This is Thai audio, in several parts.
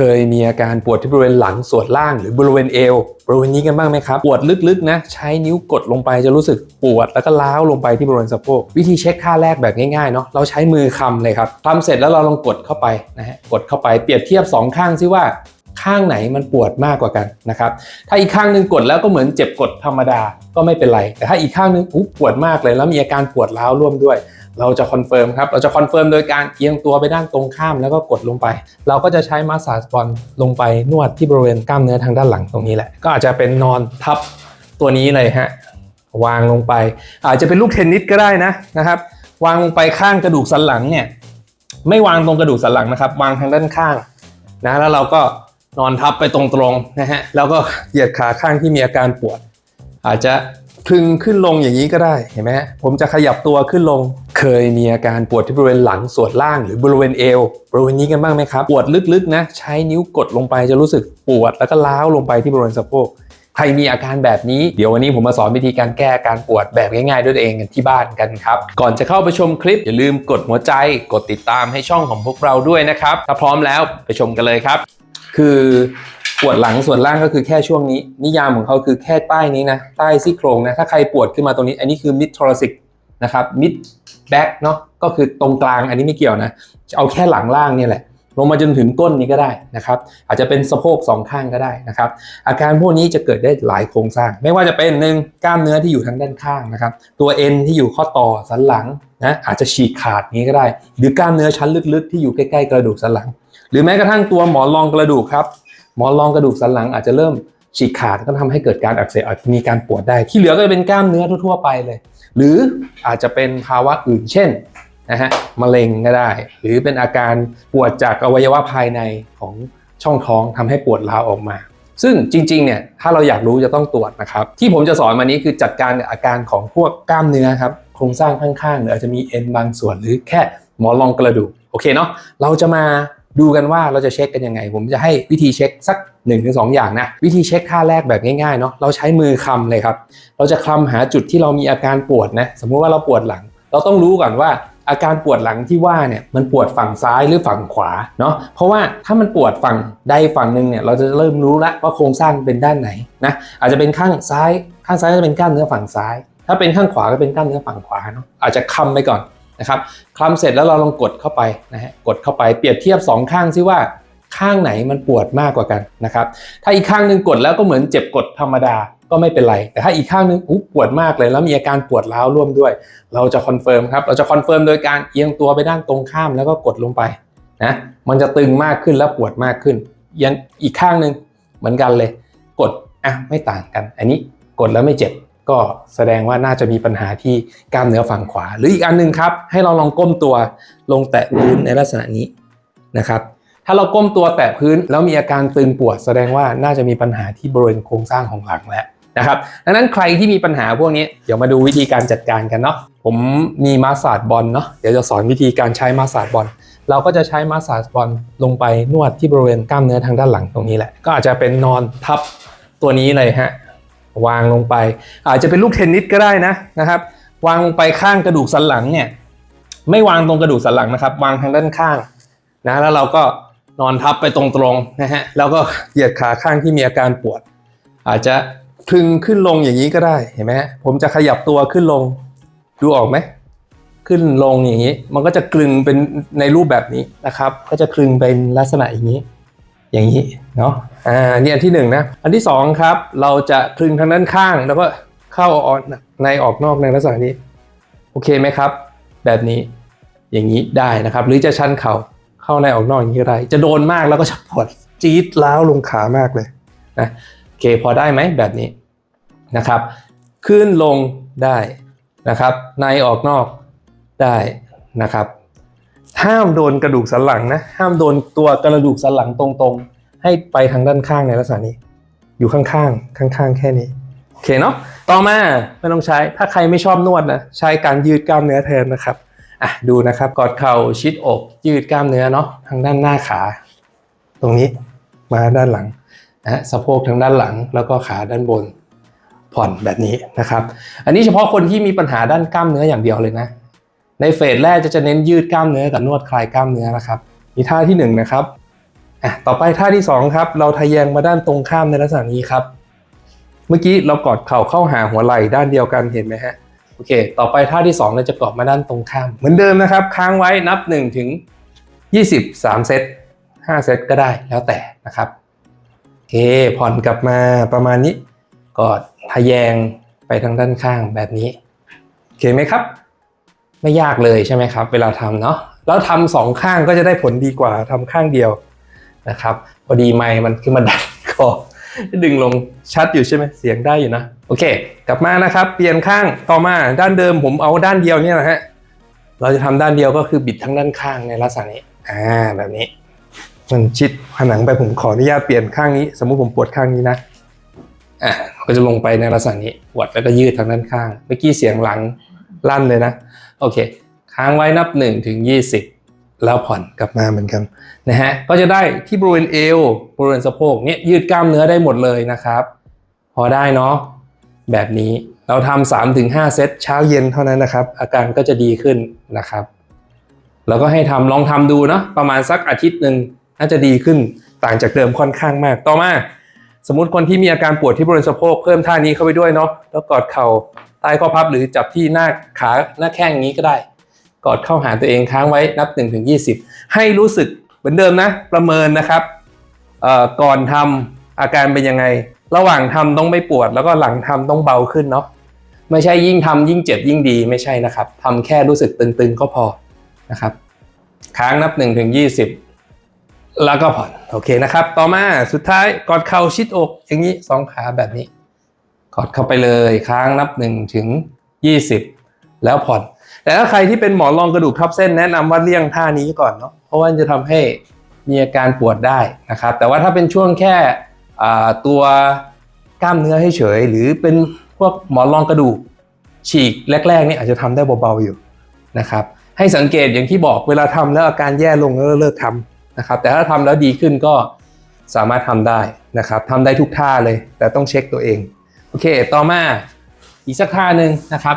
เคยมีอาการปวดที่บริเวณหลังส่วนล่างหรือบริเวณเอวบริเวณนี้กันบ้างไหมครับปวดลึกๆนะใช้นิ้วกดลงไปจะรู้สึกปวดแล้วก็ล้าวลงไปที่บริเวณสะโพกวิธีเช็คค่าแรกแบบง่ายๆเนาะเราใช้มือคำเลยครับคำเสร็จแล้วเราลองกดเข้าไปนะฮะกดเข้าไปเปรียบเทียบสองข้างซิว่าข้างไหนมันปวดมากกว่ากันนะครับ ถ้าอีกข้างหนึงกดแล้วก็เหมือนเจ็บกดธรรมดาก็ไม่เป็นไร แต่ถ้าอีกข้างหนึงอุ๊ยปวดมากเลยแล้วมีอาการปวดร้าวร่วมด้วย เราจะคอนเฟิร์มครับ เราจะคอนเฟิร์มโดยการเอียงตัวไปด้านตรงข้ามแล้วก็กดลงไป เราก็จะใช้มาสซาจบอลลงไปนวดที่บริเวณกล้ามเนื้อทางด้านหลังตรงนี้แหละ ก็อาจจะเป็นนอนทับตัวนี้เลยฮะ วางลงไป อาจจะเป็นลูกเทนนิสก็ได้นะนะครับ วางลงไปข้างกระดูกสันหลังเนี่ย ไม่วางตรงกระดูกสันหลังนะครับ วางทางด้านข้างนะ แล้วเราก็นอนทับไปตรงๆนะฮะ แล้วก็เหยียดขาข้างที่มีอาการปวด อาจจะ ลึงขึ้นลงอย่างนี้ก็ได้เห็นไหมฮะผมจะขยับตัวขึ้นลง เคยมีอาการปวดที่บริเวณหลังส่วนล่างหรือบริเวณเอวบริเวณนี้กันบ้างไหมครับ ปวดลึกๆนะ ใช้นิ้วกดลงไปจะรู้สึกปวดแล้วก็ล้าวลงไปที่บริเวณสะโพกใครมีอาการแบบนี้เดี๋ยววันนี้ผมมาสอนวิธีการแก้อาการปวดแบบง่ายๆ ด้วยตัวเองกันที่บ้านกันครับ ก่อนจะเข้าไปชมคลิปอย่าลืมกดหัวใจ กดติดตามให้ช่องของพวกเราด้วยนะครับถ้าพร้อมแล้วไปชมกันเลยครับ คือ ปวดหลังส่วนล่างก็คือแค่ช่วงนี้ นิยามของเขาคือแค่ใต้นี้นะใต้ซี่โครงนะถ้าใครปวดขึ้นมาตรงนี้ อันนี้คือ mid thoracic นะครับ mid back เนาะก็คือตรงกลางอันนี้ไม่เกี่ยวนะ เอาแค่หลังล่างเนี่ยแหละ ลงมาจนถึงก้นนี้ก็ได้นะครับ อาจจะเป็นสะโพกสองข้างก็ได้นะครับ อาการพวกนี้จะเกิดได้หลายโครงสร้าง ไม่ว่าจะเป็นหนึ่งกล้ามเนื้อที่อยู่ทางด้านข้างนะครับ ตัวเอ็นที่อยู่ข้อต่อสันหลังนะอาจจะฉีกขาดนี้ก็ได้ หรือกล้ามเนื้อชั้นลึกๆ ที่อยู่ใกล้ๆกระดูกสันหลัง หรือแม้กระทั่งตัวหมอนรองกระดูกครับ หมอนรองกระดูกสันหลังอาจจะเริ่มฉีกขาดก็ทำให้เกิดการอักเสบอาจมีการปวดได้ ที่เหลือก็จะเป็นกล้ามเนื้อทั่วๆไปเลย หรืออาจจะเป็นภาวะอื่นเช่นนะฮะมะเร็งก็ได้ หรือเป็นอาการปวดจากอวัยวะภายในของช่องท้องทำให้ปวดร้าวออกมา ซึ่งจริงๆเนี่ยถ้าเราอยากรู้จะต้องตรวจนะครับ ที่ผมจะสอนมานี้คือจัดการกับอาการของพวกกล้ามเนื้อครับโครงสร้างข้างๆหรืออาจจะมีเอ็นบางส่วนหรือแค่หมอนรองกระดูกโอเคเนาะเราจะมา ดูกันว่าเราจะเช็คกันยังไง ผมจะให้วิธีเช็คสัก1นถึงสอย่างนะ วิธีเช็คค่าแรกแบบง่ายๆเนาะเราใช้มือคลำเลยครับ เราจะคลำหาจุดที่เรามีอาการปวดนะสมมุติว่าเราปวดหลัง เราต้องรู้ก่อนว่าอาการปวดหลังที่ว่าเนี่ยมันปวดฝั่งซ้ายหรือฝั่งขวาเนาะเพราะว่าถ้ามันปวดฝั่งใดฝั่งหนึ่งเนี่ยเราจะเริ่มรู้ล้วว่าโครงสร้างเป็นด้านไหนนะอาจจะเป็นข้างซ้าย ข้างซ้ายจะเป็นกล้ามเนื้อฝั่งซ้าย ถ้าเป็นข้างขวาก็เป็นกล้ามเนื้อฝั่งขวาเนาะอาจจะคลำไปก่อน นะครับคลำเสร็จแล้วเราลองกดเข้าไปนะฮะกดเข้าไปเปรียบเทียบสองข้างซิว่าข้างไหนมันปวดมากกว่ากันนะครับถ้าอีกข้างหนึ่งกดแล้วก็เหมือนเจ็บกดธรรมดาก็ไม่เป็นไร แต่ถ้าอีกข้างหนึงปวดมากเลยแล้วมีอาการปวดร้าวร่วมด้วย เราจะคอนเฟิร์มครับเราจะคอนเฟิร์มโดยการเอียงตัวไปด้านตรงข้ามแล้วก็กดลงไปนะมันจะตึงมากขึ้นและปวดมากขึ้นเอียงอีกข้างหนึ่งเหมือนกันเลย กดอะไม่ต่างกัน อันนี้กดแล้วไม่เจ็บ ก็แสดงว่าน่าจะมีปัญหาที่กล้ามเนื้อฝั่งขวา หรืออีกอันหนึ่งครับ ให้เราลองก้มตัวลงแตะพื้นในลักษณะนี้นะครับ ถ้าเราก้มตัวแตะพื้นแล้วมีอาการตึงปวด แสดงว่าน่าจะมีปัญหาที่บริเวณโครงสร้างของหลังแล้วนะครับดังนั้นใครที่มีปัญหาพวกนี้เดี๋ยวมาดูวิธีการจัดการกันเนาะผมมีมาสซาจบอลเนาะเดี๋ยวจะสอนวิธีการใช้มาสซาจบอลเราก็จะใช้มาสซาจบอลลงไปนวดที่บริเวณกล้ามเนื้อทางด้านหลังตรงนี้แหละ ก็อาจจะเป็นนอนทับตัวนี้เลยฮะ วางลงไป อาจจะเป็นลูกเทนนิสก็ได้นะนะครับ วางลงไปข้างกระดูกสันหลังเนี่ยไม่วางตรงกระดูกสันหลังนะครับ วางทางด้านข้างนะแล้วเราก็นอนทับไปตรงๆนะฮะแล้วก็เหยียดขาข้างที่มีอาการปวด อาจจะคลึงขึ้นลงอย่างนี้ก็ได้เห็นไหมฮะผมจะขยับตัวขึ้นลงดูออกไหมขึ้นลงอย่างนี้ มันก็จะคลึงเป็นในรูปแบบนี้นะครับ ก็จะคลึงเป็นลักษณะอย่างนี้ อย่างนี้เนาะอ่าเนี่อันที่หนึ่งนะอันที่สองครับเราจะคลึงทางด้านข้างแล้วก็เข้าออกในออกนอกในลักษณะนี้โอเคไหมครับ แบบนี้อย่างนี้ได้นะครับ หรือจะชันเข่าเข้าในออกนอกอย่างนี้ก็ได้จะโดนมากแล้วก็จะปวดจี๊ดล้าวลงขามากเลยนะโอเคพอได้ไหมแบบนี้นะครับขึ้นลงได้นะครับ ในออกนอกได้นะครับ ห้ามโดนกระดูกสันหลังนะห้ามโดนตัวกระดูกสันหลังตรงๆ ให้ไปทางด้านข้างในลักษณะนี้ อยู่ข้างๆข้างๆ แค่นี้โอเคเนาะต่อมาไม่ต้องใช้ถ้าใครไม่ชอบนวดนะใช้การยืดกล้ามเนื้อแทนนะครับอะดูนะครับกอดเข่าชิดอกยืดกล้ามเนื้อเนาะทางด้านหน้าขา ตรงนี้มาด้านหลังนะสะโพกทางด้านหลังแล้วก็ขาด้านบนผ่อนแบบนี้นะครับ อันนี้เฉพาะคนที่มีปัญหาด้านกล้ามเนื้ออย่างเดียวเลยนะ ในเฟสแรกจะจะเน้นยืดกล้ามเนื้อกับนวดคลายกล้ามเนื้อนะครับ มีท่าที่หนึ่งนะครับอะต่อไปท่าที่สองครับเราทะแยงมาด้านตรงข้ามในลักษณะนี้ครับ เมื่อกี้เรากอดเข่าเข้าหาหัวไหล่ด้านเดียวกันเห็นไหมฮะโอเค ต่อไปท่าที่2เราจะกอดมาด้านตรงข้าม เหมือนเดิมนะครับ ค้างไว้นับ1ถึง20 3เซต5เซตก็ได้แล้วแต่นะครับโอเคผ่อนกลับมาประมาณนี้กอดทะแยงไปทางด้านข้างแบบนี้โอเคไหมครับ ไม่ยากเลยใช่ไหมครับ เวลาทำเนาะแล้วทำสองข้างก็จะได้ผลดีกว่าทำข้างเดียวนะครับ พอดีไมค์มันขึ้นมาดันคอดึงลงชัดอยู่ใช่ไหมเสียงได้อยู่นะ โอเค กลับมานะครับ เปลี่ยนข้างต่อมาด้านเดิมผมเอาด้านเดียวเนี่ยนะฮะเราจะทำด้านเดียวก็คือบิดทั้งด้านข้างในลักษณะนี้อ่าแบบนี้ มันชิดผนังไปผมขออนุญาตเปลี่ยนข้างนี้ สมมุติผมปวดข้างนี้นะอ่าก็จะลงไปในลักษณะนี้ปวดแล้วก็ยืดทางด้านข้างเมื่อกี้เสียงหลังลั่นเลยนะ โอเค ค้างไว้นับ 1 ถึง 20 แล้วผ่อนกลับมาเหมือนกันนะฮะก็จะได้ที่บริเวณเอวบริเวณสะโพกเนี่ยยืดกล้ามเนื้อได้หมดเลยนะครับ พอได้เนาะแบบนี้เราทำสามถึงห้าเซตเช้าเย็นเท่านั้นนะครับ อาการก็จะดีขึ้นนะครับ แล้วก็ให้ทำลองทำดูเนาะประมาณสักอาทิตย์หนึ่งน่าจะดีขึ้นต่างจากเดิมค่อนข้างมากต่อมา สมมติคนที่มีอาการปวดที่บริเวณสะโพกเพิ่มท่านี้เข้าไปด้วยเนาะแล้วกอดเข่าใต้ข้อพับหรือจับที่หน้าขาหน้าแข้งนี้ก็ได้ กอดเข้าหาตัวเองค้างไว้นับ1ถึง20ให้รู้สึกเหมือนเดิมนะ ประเมินนะครับก่อนทำอาการเป็นยังไง ระหว่างทำต้องไม่ปวด แล้วก็หลังทำต้องเบาขึ้นเนาะไม่ใช่ยิ่งทำยิ่งเจ็บยิ่งดีไม่ใช่นะครับทำแค่รู้สึกตึงๆก็พอนะครับ ค้างนับ1ถึง20 แล้วก็ผ่อนโอเคนะครับ ต่อมาสุดท้ายกอดเข่าชิดอก อย่างนี้สองขาแบบนี้ กอดเข้าไปเลยค้างนับ1ถึง20แล้วผ่อน แต่ถ้าใครที่เป็นหมอนรองกระดูกทับเส้นแนะนำว่าเลี่ยงท่านี้ก่อนเนาะเพราะว่าจะทำให้มีอาการปวดได้นะครับ แต่ว่าถ้าเป็นช่วงแค่ตัวกล้ามเนื้อให้เฉย หรือเป็นพวกหมอนรองกระดูกฉีกแรกๆนี่อาจจะทำได้เบาๆอยู่นะครับ ให้สังเกตอย่างที่บอกเวลาทำแล้วอาการแย่ลงแล้วเลิกทำ นะครับแต่ถ้าทำแล้วดีขึ้นก็สามารถทำได้นะครับทำได้ทุกท่าเลย แต่ต้องเช็คตัวเอง โอเค ต่อมาอีกสักท่าหนึ่งนะครับ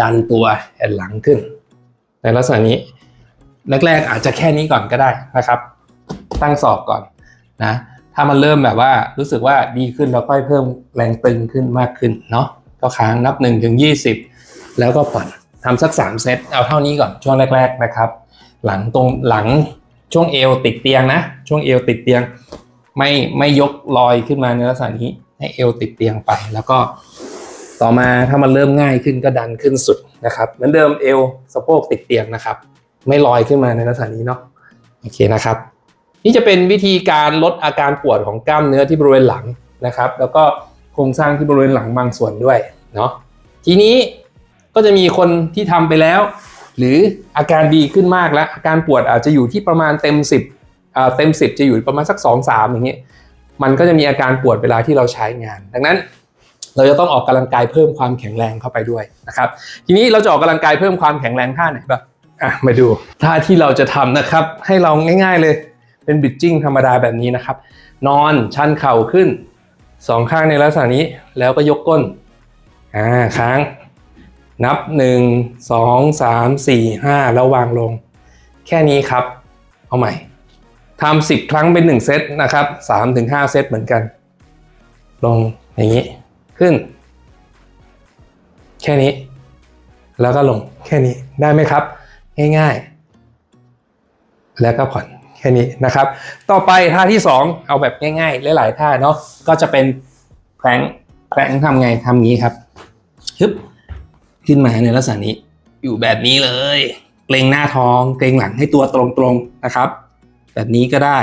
ดันตัวแอนหลังขึ้น ในลักษณะนี้แรกๆอาจจะแค่นี้ก่อนก็ได้นะครับ ตั้งศอกก่อนนะถ้ามันเริ่มแบบว่ารู้สึกว่าดีขึ้นเราค่อยเพิ่มแรงตึงขึ้นมากขึ้นเนาะก็ค้างนับ1ถึง20 แล้วก็ผ่อนทำสัก 3 เซตเอาเท่านี้ก่อนช่วงแรก ๆนะครับ หลังตรงหลัง ช่วงเอวติดเตียงนะ ช่วงเอวติดเตียง ไม่ไม่ยกลอยขึ้นมาในลักษณะนี้ ให้เอวติดเตียงไป แล้วก็ต่อมาถ้ามันเริ่มง่ายขึ้นก็ดันขึ้นสุดนะครับ เหมือนเดิมเอวสะโพกติดเตียงนะครับ ไม่ลอยขึ้นมาในลักษณะนี้เนาะโอเคนะครับ นี่จะเป็นวิธีการลดอาการปวดของกล้ามเนื้อที่บริเวณหลังนะครับ แล้วก็โครงสร้างที่บริเวณหลังบางส่วนด้วยเนาะทีนี้ก็จะมีคนที่ทำไปแล้ว หรืออาการดีขึ้นมากแล้วอาการปวดอาจจะอยู่ที่ประมาณเต็ม 10เต็ม 10 จะอยู่ประมาณสัก 2 3 อย่างเงี้ยมันก็จะมีอาการปวดเวลาที่เราใช้งาน ดังนั้นเราจะต้องออกกำลังกายเพิ่มความแข็งแรงเข้าไปด้วยนะครับ ทีนี้เราจะออกกำลังกายเพิ่มความแข็งแรงท่าไหนบ้างอะมาดูท่าที่เราจะทำนะครับ ให้เราง่าย ๆ เลยเป็นบิดจิ้งธรรมดาแบบนี้นะครับ นอนชันเข่าขึ้นสองข้างในลักษณะนี้แล้วก็ยกก้นอ่าค้าง นับหนึ่งสองสามสี่ห้าแล้ววางลง แค่นี้ครับ เอาใหม่ทำสิบครั้งเป็นหนึ่งเซตนะครับสามถึงห้าเซตเหมือนกัน ลงอย่างนี้ขึ้น แค่นี้ แล้วก็ลงแค่นี้ได้ไหมครับ ง่ายๆ แล้วก็ผ่อนแค่นี้นะครับ ต่อไปท่าที่ 2 เอาแบบง่ายๆ หลายๆท่าเนาะก็จะเป็นแพลงแพลงทำไงทำงี้ครับฮึบ ขึ้นมาในลักษณะนี้ อยู่แบบนี้เลยเกรงหน้าท้องเกรงหลังให้ตัวตรงๆนะครับ แบบนี้ก็ได้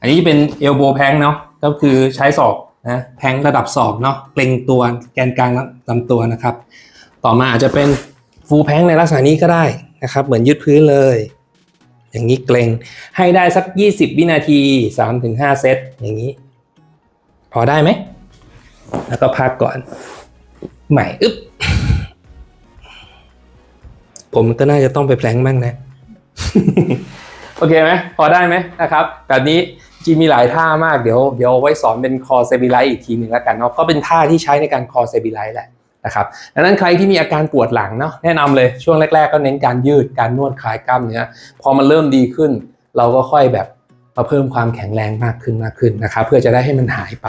อันนี้เป็นเอลโบแพงเนาะก็คือใช้ศอกนะแพงระดับศอกเนาะเกรงตัวแกนกลางลำตัวนะครับ ต่อมาอาจจะเป็นฟูแพงในลักษณะนี้ก็ได้นะครับ เหมือนยืดพื้นเลย อย่างนี้เกรงให้ได้สัก 20 วินาที 3-5 เซตอย่างนี้ พอได้ไหม แล้วก็พักก่อน ใหม่อึ๊บ ผมก็น่าจะต้องไปแพลงบ้างนะ โอเคไหมพอได้ไหมนะครับ แบบนี้จริงมีหลายท่ามากเดี๋ยวเดี๋ยวไว้สอนเป็นคอเซบิไลอีกทีหนึ่งแล้วกันเนาะก็เป็นท่าที่ใช้ในการคอเซบิไลแหละนะครับดังนั้นใครที่มีอาการปวดหลังเนาะแนะนำเลยช่วงแรก ๆ ก็เน้นการยืดการนวดคลายกล้ามเนื้อพอมันเริ่มดีขึ้น เราก็ค่อยแบบมาเพิ่มความแข็งแรงมากขึ้นมากขึ้นนะครับ เพื่อจะได้ให้มันหายไป